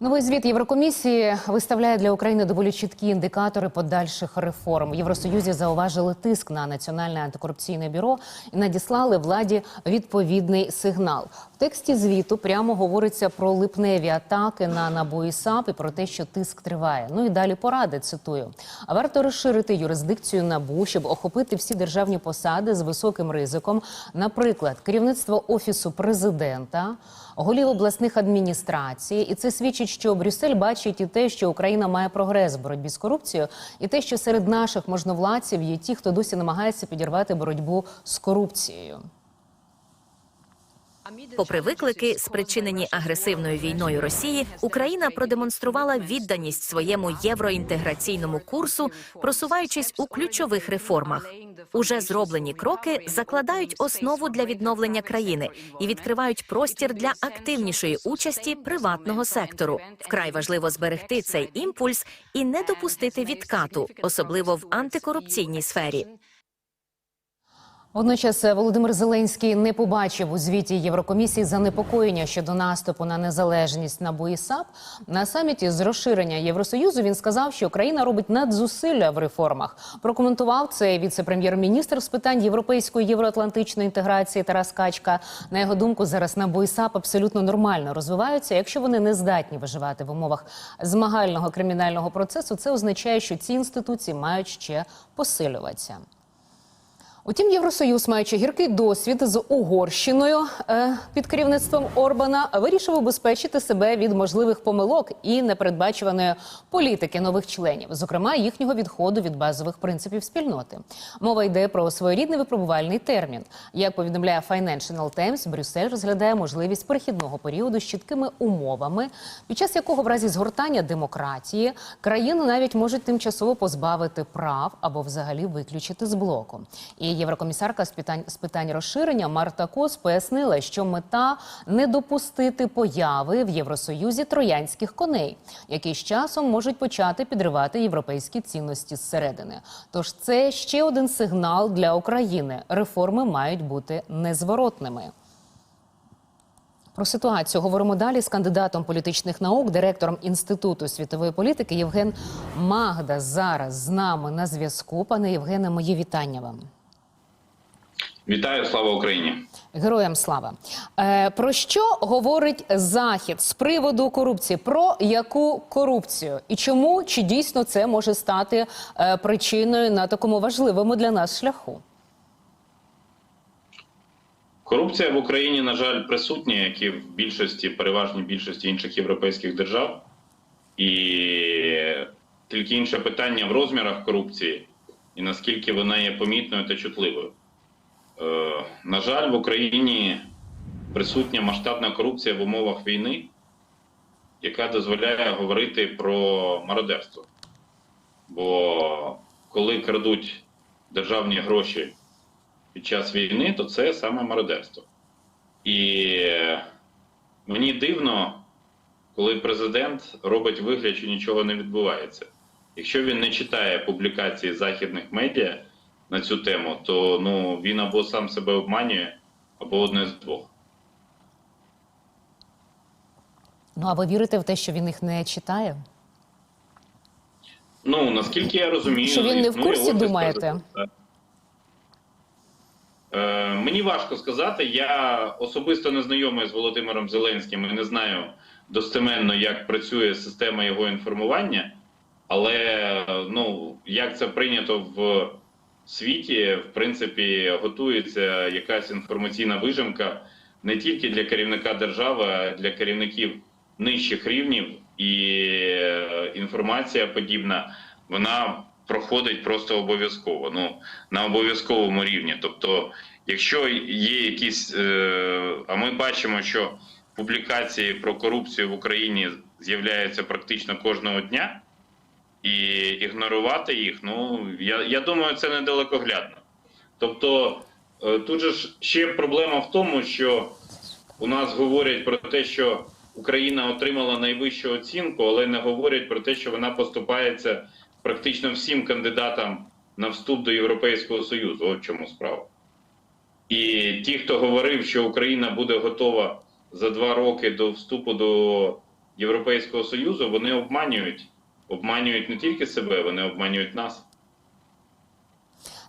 Новий звіт Єврокомісії виставляє для України доволі чіткі індикатори подальших реформ. В Євросоюзі зауважили тиск на національне антикорупційне бюро і надіслали владі відповідний сигнал. Тексті звіту прямо говориться про липневі атаки на НАБУ і САП і про те, що тиск триває. Ну і далі поради цитую. А варто розширити юрисдикцію НАБУ, щоб охопити всі державні посади з високим ризиком, наприклад, керівництво офісу президента голів обласних адміністрацій, і це свідчить, що Брюссель бачить і те, що Україна має прогрес в боротьбі з корупцією, і те, що серед наших можновладців є ті, хто досі намагається підірвати боротьбу з корупцією. Попри виклики, спричинені агресивною війною Росії, Україна продемонструвала відданість своєму євроінтеграційному курсу, просуваючись у ключових реформах. Уже зроблені кроки закладають основу для відновлення країни і відкривають простір для активнішої участі приватного сектору. Вкрай важливо зберегти цей імпульс і не допустити відкату, особливо в антикорупційній сфері. Водночас Володимир Зеленський не побачив у звіті Єврокомісії занепокоєння щодо наступу на незалежність НАБУ і САП. На саміті з розширення Євросоюзу він сказав, що Україна робить надзусилля в реформах. Прокоментував це віце-прем'єр-міністр з питань європейської євроатлантичної інтеграції Тарас Качка. На його думку, зараз НАБУ і САП абсолютно нормально розвиваються. Якщо вони не здатні виживати в умовах змагального кримінального процесу, це означає, що ці інституції мають ще посилюватися. Утім, Євросоюз, маючи гіркий досвід з Угорщиною е, під керівництвом Орбана, вирішив убезпечити себе від можливих помилок і непередбачуваної політики нових членів, зокрема їхнього відходу від базових принципів спільноти. Мова йде про своєрідний випробувальний термін. Як повідомляє Financial Times, Брюссель розглядає можливість перехідного періоду з чіткими умовами, під час якого в разі згортання демократії країну навіть можуть тимчасово позбавити прав або взагалі виключити з блоку. І єврокомісарка з питань з питань розширення Марта Кос пояснила, що мета не допустити появи в Євросоюзі троянських коней, які з часом можуть почати підривати європейські цінності зсередини. Тож це ще один сигнал для України. Реформи мають бути незворотними. Про ситуацію говоримо далі з кандидатом політичних наук, директором інституту світової політики Євген Магда. Зараз з нами на зв'язку. Пане Євгене, мої вітання вам. Вітаю, слава Україні! Героям слава. Е, про що говорить Захід з приводу корупції? Про яку корупцію? І чому чи дійсно це може стати е, причиною на такому важливому для нас шляху? Корупція в Україні, на жаль, присутня, як і в більшості, переважній більшості інших європейських держав. І тільки інше питання в розмірах корупції і наскільки вона є помітною та чутливою. Е, на жаль, в Україні присутня масштабна корупція в умовах війни, яка дозволяє говорити про мародерство. Бо коли крадуть державні гроші під час війни, то це саме мародерство. І мені дивно, коли президент робить вигляд, що нічого не відбувається. Якщо він не читає публікації західних медіа на цю тему, то ну, він або сам себе обманює, або одне з двох. Ну а ви вірите в те, що він їх не читає? Ну, наскільки я розумію, Що він не в курсі, думаєте? Е, мені важко сказати. Я особисто не знайомий з Володимиром Зеленським і не знаю достеменно, як працює система його інформування, але ну, як це прийнято в світі, в принципі, готується якась інформаційна вижимка не тільки для керівника держави, а для керівників нижчих рівнів, і е, інформація подібна, вона проходить просто обов'язково. Ну на обов'язковому рівні. Тобто, якщо є якісь, е, а ми бачимо, що публікації про корупцію в Україні з'являються практично кожного дня, і ігнорувати їх, ну я, я думаю, це недалекоглядно. Тобто, е, тут же ж ще проблема в тому, що у нас говорять про те, що Україна отримала найвищу оцінку, але не говорять про те, що вона поступається практично всім кандидатам на вступ до Європейського Союзу. От чому справа. І ті, хто говорив, що Україна буде готова за два роки до вступу до Європейського Союзу, вони обманюють. Обманюють не тільки себе, вони обманюють нас.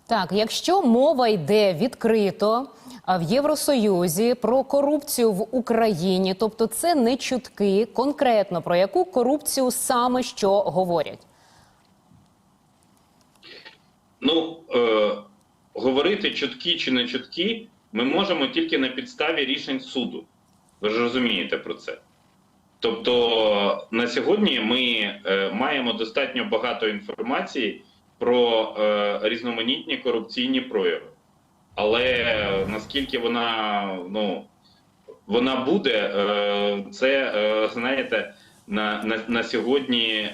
Так, якщо мова йде відкрито в Євросоюзі про корупцію в Україні, тобто це не чутки, конкретно про яку корупцію саме що говорять. Ну, е, говорити чуткі чи не чуткі, ми можемо тільки на підставі рішень суду. Ви ж розумієте про це. Тобто на сьогодні ми е, маємо достатньо багато інформації про е, різноманітні корупційні прояви. Але наскільки вона, ну, вона буде, е, це, знаєте, на, на, на сьогодні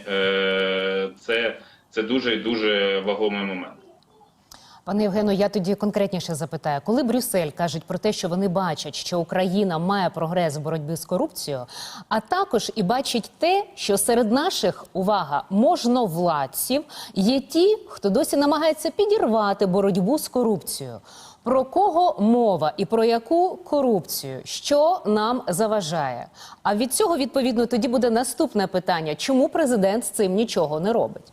це, це дуже і дуже вагомий момент. Пане Євгену, я тоді конкретніше запитаю, коли Брюссель кажуть про те, що вони бачать, що Україна має прогрес в боротьбі з корупцією, а також і бачать те, що серед наших увага можновладців є ті, хто досі намагається підірвати боротьбу з корупцією. Про кого мова і про яку корупцію, що нам заважає? А від цього відповідно тоді буде наступне питання: чому президент з цим нічого не робить?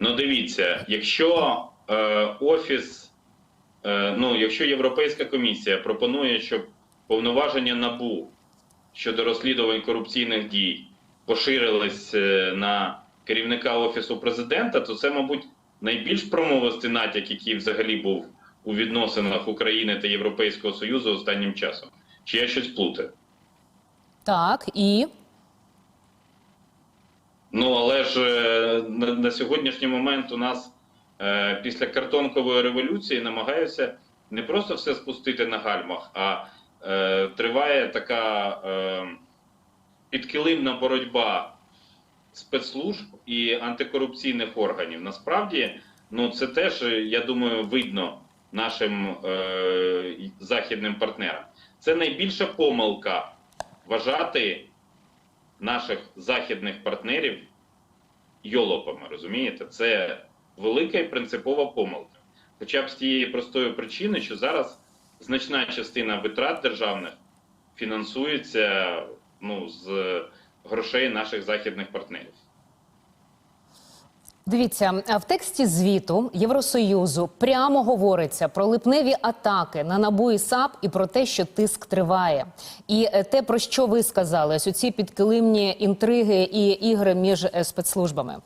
Ну, дивіться, якщо е, офіс, е, ну якщо Європейська комісія пропонує, щоб повноваження набу щодо розслідувань корупційних дій поширились е, на керівника офісу президента, то це, мабуть, найбільш промовистий натяк, який взагалі був у відносинах України та Європейського Союзу останнім часом. Чи я щось плутаю? Так і Ну але ж е, на, на сьогоднішній момент у нас е, після картонкової революції намагаються не просто все спустити на гальмах, а е, триває така е, підкилимна боротьба спецслужб і антикорупційних органів. Насправді, ну це теж я думаю, видно нашим е, західним партнерам. Це найбільша помилка вважати наших західних партнерів йолопами, розумієте? Це велика і принципова помилка. Хоча б з тієї простої причини, що зараз значна частина витрат державних фінансується ну, з грошей наших західних партнерів. Дивіться, в тексті звіту Євросоюзу прямо говориться про липневі атаки на НАБУ і САП і про те, що тиск триває. І е, те, про що ви сказали, ось ці підкилимні інтриги і ігри між е, спецслужбами,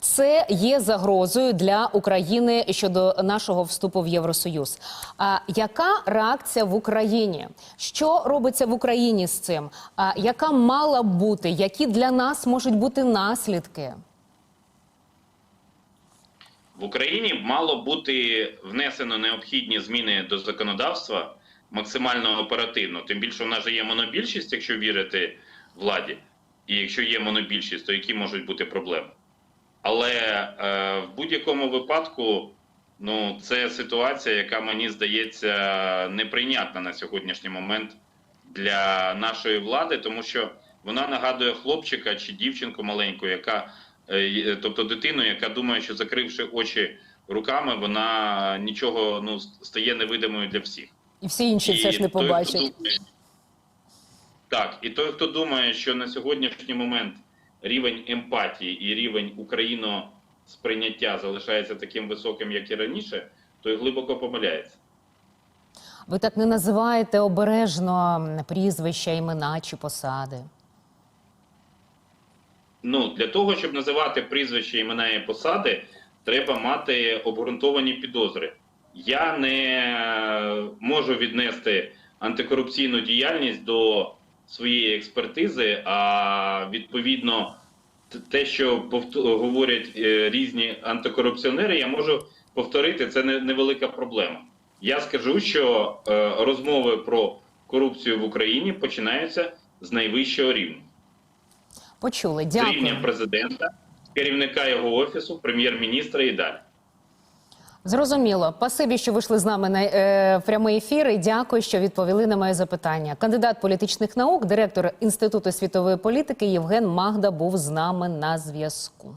це є загрозою для України щодо нашого вступу в Євросоюз. А яка реакція в Україні? Що робиться в Україні з цим? А яка мала бути? Які для нас можуть бути наслідки? В Україні мало бути внесено необхідні зміни до законодавства максимально оперативно. Тим більше в нас же є монобільшість, якщо вірити владі, і якщо є монобільшість, то які можуть бути проблеми? Але е, в будь-якому випадку, ну це ситуація, яка мені здається неприйнятна на сьогоднішній момент для нашої влади, тому що вона нагадує хлопчика чи дівчинку маленьку, яка тобто дитину, яка думає, що закривши очі руками, вона нічого ну стає невидимою для всіх. І всі інші це ж не той, побачать. думає- так, і той, хто думає, що на сьогоднішній момент рівень емпатії і рівень україносприйняття залишається таким високим, як і раніше, той глибоко помиляється. Ви так не називаєте обережно прізвища, імена чи посади. Ну, для того, щоб називати прізвища, імена і посади, треба мати обґрунтовані підозри. Я не можу віднести антикорупційну діяльність до своєї експертизи, а відповідно те, що говорять е, різні антикорупціонери, я можу повторити, це невелика проблема. Я скажу, що е, розмови про корупцію в Україні починаються з найвищого рівня Почули. дякую. рівня президента, керівника його офісу, прем'єр-міністра і далі. Зрозуміло. Пасибі, що вийшли з нами на е, прямий ефір. І дякую, що відповіли на моє запитання. Кандидат політичних наук, директор Інституту світової політики Євген Магда був з нами на зв'язку.